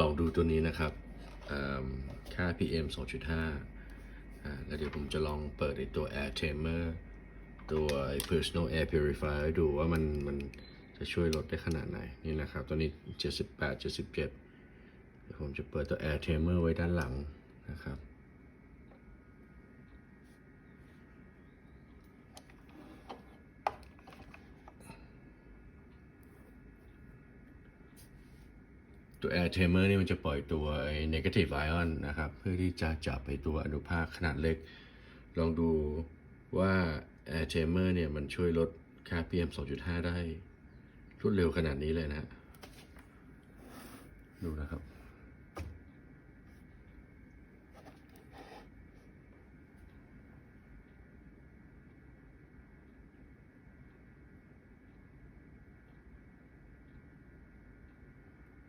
ลองดูตัวนี้นะครับค่า PM 2.5อ่าแล้วเดี๋ยวผมจะลองเปิดไอตัว Air Tamer ตัว Personal Air Purifier ดูว่ามันมันจะช่วยลดได้ขนาดไหน นี่นะครับ ตัวนี้ 78 77เดี๋ยวผมจะเปิดตัว Air Tamer ไว้ด้านหลังนะครับ ตัว Air Tamer นี่มันจะปล่อยตัว negative ion นะครับ เพื่อที่จะจับไปตัวอนุภาคขนาดเล็ก ลองดูว่า Air Tamer เนี่ยมันช่วยลดค่า PM 2.5 ได้รวดเร็วขนาดนี้เลยนะฮะดูนะครับ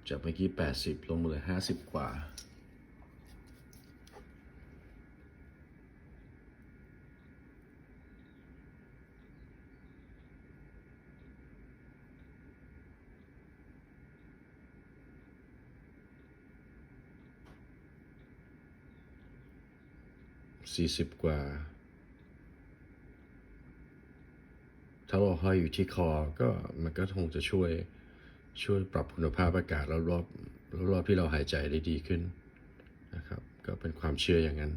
จากเมื่อกี้ 80 ลงมาเหลือ 50 กว่า 40 กว่า ถ้าเราห้อยอยู่ที่คอก็มันก็คงจะช่วย ช่วยปรับคุณภาพอากาศรอบๆรอบๆที่เราหายใจได้ดีขึ้นนะครับ ก็เป็นความเชื่ออย่างนั้น